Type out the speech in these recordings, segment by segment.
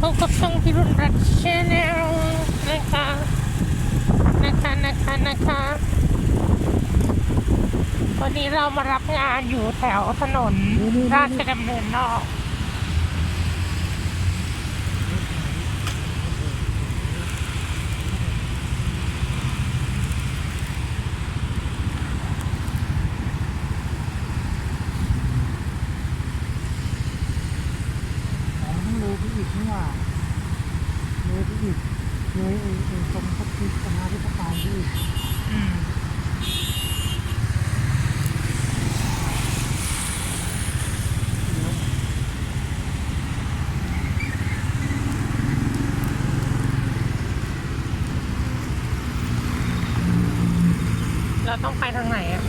พบกับช่องพิรุณรัตชแนลนะคะนะคะนะคะนะคะวันนี้เรามารับงานอยู่แถวถนนราชดำเนินนอก อ๋อต้ อีกนี่ว่าเลยพี่อีกเลยไอ้ไอ้ตรงพัฒนาสมาธิการพี่อืมเราต้องไปทางไหนอะ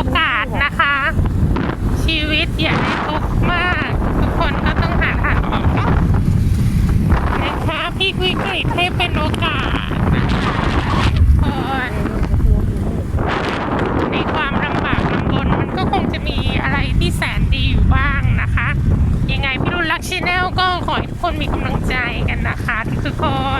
โอกาสนะคะ ชีวิตอย่าให้ทุกข์มาก ทุกคนก็ต้องหาทางออกนะคะพี่วิกฤตให้เป็นโอกาสนะคะคนในความลำบากลำบนมันก็คงจะมีอะไรที่แสนดีอยู่บ้างนะคะ ยังไงพี่รุ่นลักชิแนลก็ขอให้ทุกคนมีกำลังใจกันนะคะทุกคน